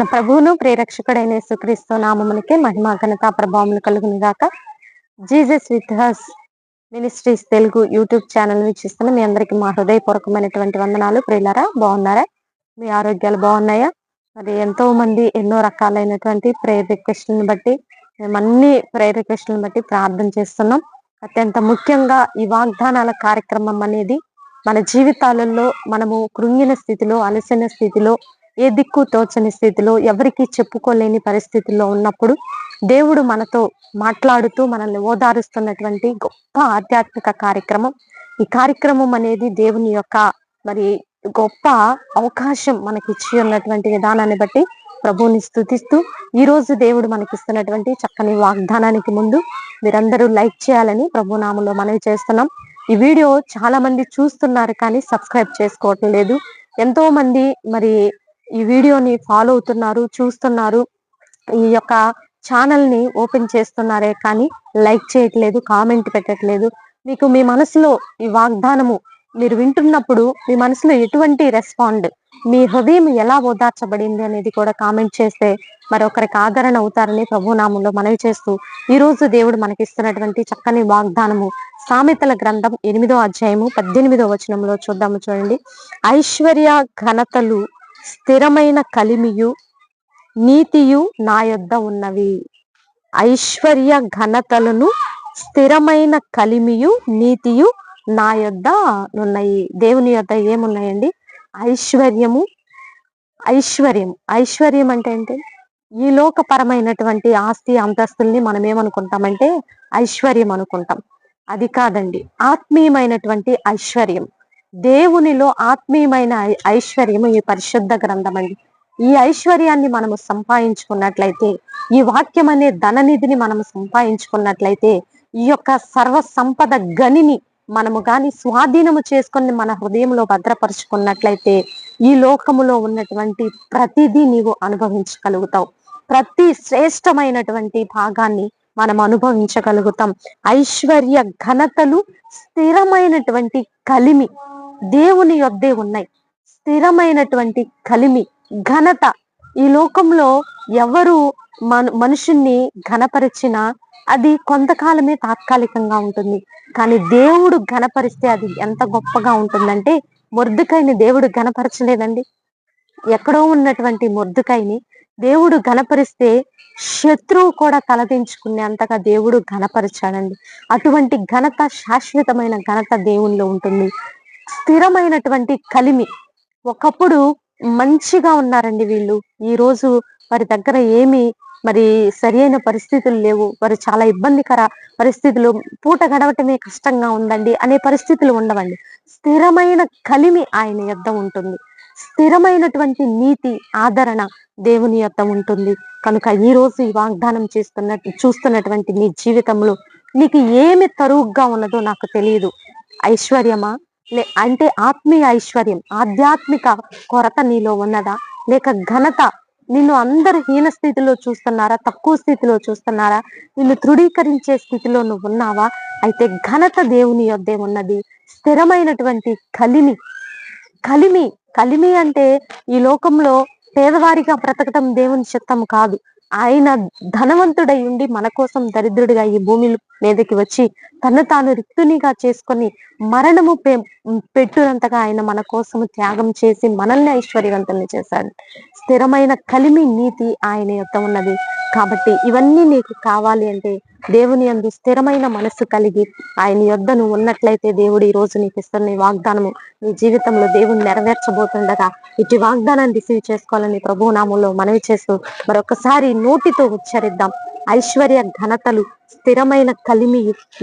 మన ప్రభువును ప్రేరక్షకుడైన యేసుక్రీస్తు నామమునికి మహిమ ఘనత ప్రభావములు కలుగును గాక. Jesus with his ministries Telugu YouTube channel వీక్షిస్తున్న మీ అందరికి మా హృదయపూర్వకమైనటువంటి వందనాలు. ప్రియులరా బాగున్నారా? మీ ఆరోగ్యాలు బాగున్నాయా? మరి ఎంతో మంది ఎన్నో రకాలైనటువంటి ప్రేయర్ రిక్వెస్ట్లను బట్టి మేము అన్ని ప్రేయర్ రిక్వెస్ట్లను బట్టి ప్రార్థన చేస్తున్నాం. అత్యంత ముఖ్యంగా ఈ వాగ్దానాల కార్యక్రమం అనేది మన జీవితాలలో మనము కృంగిన స్థితిలో అలసిన స్థితిలో ఏ దిక్కు తోచని స్థితిలో ఎవరికి చెప్పుకోలేని పరిస్థితుల్లో ఉన్నప్పుడు దేవుడు మనతో మాట్లాడుతూ మనల్ని ఓదారుస్తున్నటువంటి గొప్ప ఆధ్యాత్మిక కార్యక్రమం. ఈ కార్యక్రమం అనేది దేవుని యొక్క మరి గొప్ప అవకాశం మనకి ఇచ్చి ఉన్నటువంటి విధానాన్ని బట్టి ప్రభువుని స్థుతిస్తూ ఈ రోజు దేవుడు మనకిస్తున్నటువంటి చక్కని వాగ్దానానికి ముందు మీరందరూ లైక్ చేయాలని ప్రభు నామంలో మనవి చేస్తున్నాం. ఈ వీడియో చాలా మంది చూస్తున్నారు కానీ సబ్స్క్రైబ్ చేసుకోవటం లేదు. ఎంతో మంది మరి ఈ వీడియోని ఫాలో అవుతున్నారు చూస్తున్నారు ఈ యొక్క ఛానల్ని ఓపెన్ చేస్తున్నారే కానీ లైక్ చేయట్లేదు కామెంట్ పెట్టట్లేదు. మీకు మీ మనసులో ఈ వాగ్దానము మీరు వింటున్నప్పుడు మీ మనసులో ఎటువంటి రెస్పాండ్ మీ హృదయం ఎలా ఓదార్చబడింది అనేది కూడా కామెంట్ చేస్తే మరొకరికి ఆదరణ అవుతారని ప్రభునామంలో మనవి చేస్తూ ఈ రోజు దేవుడు మనకిస్తున్నటువంటి చక్కని వాగ్దానము సామెతల గ్రంథం ఎనిమిదో అధ్యాయము పద్దెనిమిదో వచనంలో చూద్దాము చూడండి. ఐశ్వర్య ఘనతలు స్థిరమైన కలిమియు నీతియు నా యొద్ద ఉన్నవి. ఐశ్వర్య ఘనతలను స్థిరమైన కలిమియు నీతియు నా యొద్ద ఉన్నాయి దేవుని యొద్ద ఏమున్నాయండి? ఐశ్వర్యము ఐశ్వర్యం. ఐశ్వర్యం అంటే ఏంటి? ఈ లోకపరమైనటువంటి ఆస్తి అంతస్తుల్ని మనం ఏమనుకుంటామంటే ఐశ్వర్యం అనుకుంటాం. అది కాదండి ఆత్మీయమైనటువంటి ఐశ్వర్యం. దేవునిలో ఆత్మీయమైన ఐశ్వర్యము ఈ పరిశుద్ధ గ్రంథం అండి. ఈ ఐశ్వర్యాన్ని మనము సంపాదించుకున్నట్లయితే ఈ వాక్యం అనే ధననిధిని మనము సంపాదించుకున్నట్లయితే ఈ యొక్క సర్వ సంపద గనిని మనము గాని స్వాధీనము చేసుకొని మన హృదయంలో భద్రపరుచుకున్నట్లయితే ఈ లోకములో ఉన్నటువంటి ప్రతిదీ నీవు అనుభవించగలుగుతావు. ప్రతి శ్రేష్టమైనటువంటి భాగాన్ని మనం అనుభవించగలుగుతాం. ఐశ్వర్య ఘనతలు స్థిరమైనటువంటి కలిమి దేవుని యొద్దే ఉన్నాయి. స్థిరమైనటువంటి కలిమి ఘనత ఈ లోకంలో ఎవరు మన మనుషుణ్ణి ఘనపరిచినా అది కొంతకాలమే తాత్కాలికంగా ఉంటుంది. కానీ దేవుడు ఘనపరిస్తే అది ఎంత గొప్పగా ఉంటుందంటే మొర్దుకైని దేవుడు ఘనపరచలేదండి. ఎక్కడో ఉన్నటువంటి మొర్దుకైని దేవుడు ఘనపరిస్తే శత్రువు కూడా తలదించుకునే అంతగా దేవుడు ఘనపరిచాడండి. అటువంటి ఘనత శాశ్వతమైన ఘనత దేవుణ్ణిలో ఉంటుంది. స్థిరమైనటువంటి కలిమి. ఒకప్పుడు మంచిగా ఉన్నారండి వీళ్ళు. ఈ రోజు వారి దగ్గర ఏమి మరి సరి అయిన పరిస్థితులు లేవు. వారు చాలా ఇబ్బందికర పరిస్థితులు. పూట గడవటమే కష్టంగా ఉందండి అనే పరిస్థితులు ఉండవండి. స్థిరమైన కలిమి ఆయన యొద్ద ఉంటుంది. స్థిరమైనటువంటి నీతి ఆదరణ దేవుని యొద్ద ఉంటుంది. కనుక ఈ రోజు ఈ వాగ్దానం చేస్తున్న చూస్తున్నటువంటి నీ జీవితంలో నీకు ఏమి తరువుగా ఉన్నదో నాకు తెలియదు. ఐశ్వర్యమా? అంటే ఆత్మీయ ఐశ్వర్యం ఆధ్యాత్మిక కొరత నీలో ఉన్నదా? లేక ఘనత నిన్ను అందరు హీన స్థితిలో చూస్తున్నారా? తక్కువ స్థితిలో చూస్తున్నారా? నిన్ను తృఢీకరించే స్థితిలో నువ్వు ఉన్నావా? అయితే ఘనత దేవుని యొద్దే ఉన్నది. స్థిరమైనటువంటి కలిమి. కలిమి కలిమి అంటే ఈ లోకంలో పేదవారిగా బ్రతకటం దేవుని చిత్తం కాదు. ఆయన ధనవంతుడై ఉండి మన కోసం దరిద్రుడిగా ఈ భూమి మీదకి వచ్చి తను తాను రిక్తునిగా చేసుకొని మరణము పె- పెట్టునంతగా ఆయన మన కోసము త్యాగం చేసి మనల్ని ఐశ్వర్యవంతుల్ని చేశాడు. స్థిరమైన కలిమి నీతి ఆయన యొక్క ఉన్నది. కాబట్టి ఇవన్నీ నీకు కావాలి అంటే దేవుని యందు స్థిరమైన మనస్సు కలిగి ఆయన యొద్దను ఉన్నట్లయితే దేవుడు ఈ రోజు నీకు ఇస్తున్న ఈ వాగ్దానము నీ జీవితంలో దేవుని నెరవేర్చబోతుండగా ఇటు వాగ్దానాన్ని రిసీవ్ చేసుకోవాలని ప్రభునామంలో మనవి చేస్తూ మరొకసారి నోటితో ఉచ్చరిద్దాం. ఐశ్వర్య ఘనతలు స్థిరమైన కలిమి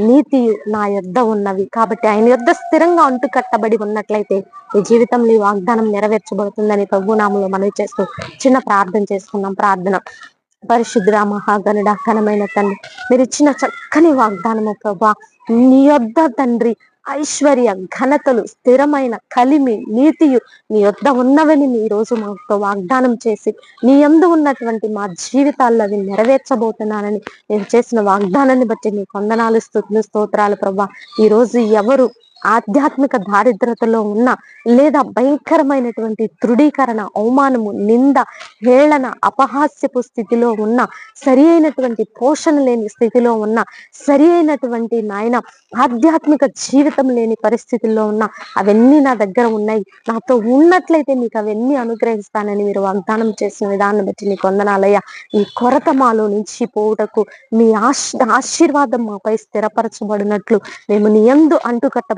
నీతి నా యొద్ద ఉన్నవి. కాబట్టి ఆయన యొద్ద స్థిరంగా అంటు కట్టబడి ఉన్నట్లయితే ఈ జీవితంలో ఈ వాగ్దానం నెరవేర్చబడుతుందని ప్రభునామంలో మనవి చేస్తూ చిన్న ప్రార్థన చేసుకున్నాం ప్రార్థన. పరిశుద్ధ మహాగణుడ ఘనమైన తండ్రి. మీరు ఇచ్చిన చక్కని వాగ్దానము ప్రభా. నీ యొద్ద తండ్రి ఐశ్వర్య ఘనతలు స్థిరమైన కలిమి నీతియు నీ యొద్ద ఉన్నవని ఈ రోజు మాతో వాగ్దానం చేసి నీ యందు ఉన్నటువంటి మా జీవితాల్లో అవి నెరవేర్చబోతున్నానని నేను చేసిన వాగ్దానాన్ని బట్టి నీ కొందనాలు స్థుతులు స్తోత్రాలు ప్రభా. ఈ రోజు ఎవరు ఆధ్యాత్మిక దారిద్రతలో ఉన్న లేదా భయంకరమైనటువంటి తృఢీకరణ అవమానము నింద హేళన అపహాస్యపు స్థితిలో ఉన్న సరి అయినటువంటి పోషణ లేని స్థితిలో ఉన్న సరి అయినటువంటి నాయన ఆధ్యాత్మిక జీవితం లేని పరిస్థితుల్లో ఉన్న అవన్నీ నా దగ్గర ఉన్నాయి. నాతో ఉన్నట్లయితే మీకు అవన్నీ అనుగ్రహిస్తానని మీరు వాగ్దానం చేసిన విధానం బట్టి నీకు వందనాలయ్యా. ఈ కొరత మాలో నుంచి పోవుటకు మీ ఆశీర్వాదం మాపై స్థిరపరచబడినట్లు మేము నీ యందు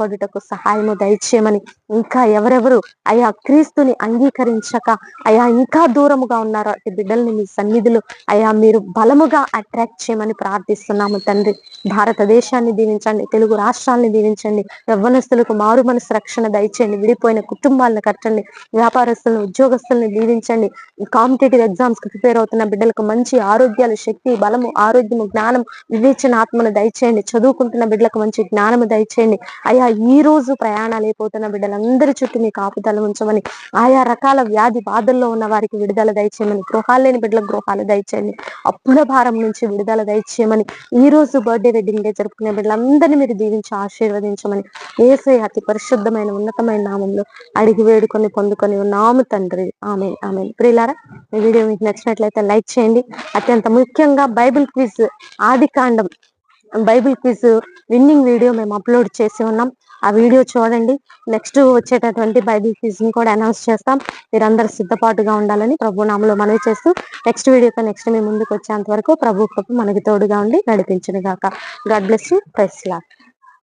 పొందుటకు సహాయము దయచేయమని ఇంకా ఎవరెవరు? అయా క్రీస్తుని అంగీకరించక అయా ఇంకా దూరముగా ఉన్నారో అటు బిడ్డల్ని మీ సన్నిధిలో అయా మీరు బలముగా అట్రాక్ట్ చేయమని ప్రార్థిస్తున్నాము తండ్రి. భారతదేశాన్ని దీవించండి తెలుగు రాష్ట్రాలను దీవించండి యవ్వనస్తులకు మారు మనసు రక్షణ దయచేయండి విడిపోయిన కుటుంబాలను కట్టండి వ్యాపారస్తులను ఉద్యోగస్తులను దీవించండి. కాంపిటేటివ్ ఎగ్జామ్స్కి ప్రిపేర్ అవుతున్న బిడ్డలకు మంచి ఆరోగ్యాలు శక్తి బలము ఆరోగ్యము జ్ఞానం వివేచన ఆత్మను దయచేయండి. చదువుకుంటున్న బిడ్డలకు మంచి జ్ఞానము దయచేయండి. అయా ఈ రోజు ప్రయాణాలు అయిపోతున్న అందరి చుట్టూ మీ కాపుదల ఉంచమని ఆయా రకాల వ్యాధి బాధల్లో ఉన్న వారికి విడుదల దయచేయమని గృహాలు లేని బిడ్డల గృహాలు దయచేయండి అప్పుల భారం నుంచి విడుదల దయచేయమని ఈ రోజు బర్త్డే వెడ్డింగ్ డే జరుపుకునే బిడ్డలందరినీ మీరు దీవించి ఆశీర్వదించమని ఏసై అతి పరిశుద్ధమైన ఉన్నతమైన నామంలో అడిగి వేడుకొని పొందుకొని ఉన్నాము తండ్రి. ఆమె ఆమె ప్రియులారా ఈ వీడియో మీకు నచ్చినట్లయితే లైక్ చేయండి. అత్యంత ముఖ్యంగా బైబిల్ క్విజ్ ఆది కాండం బైబిల్ క్విజ్ విన్నింగ్ వీడియో మేము అప్లోడ్ చేసి ఉన్నాం. ఆ వీడియో చూడండి. నెక్స్ట్ వచ్చేటటువంటి బైబిల్ సీజన్ని కూడా అనౌన్స్ చేస్తాం. మీరందరూ సిద్ధపాటుగా ఉండాలని ప్రభు నామలో మనవి చేస్తూ నెక్స్ట్ వీడియోతో నెక్స్ట్ మీ ముందుకు వచ్చేంత వరకు ప్రభు ప్రభు మనకి తోడుగా ఉండి నడిపించను గాక. God bless you press lock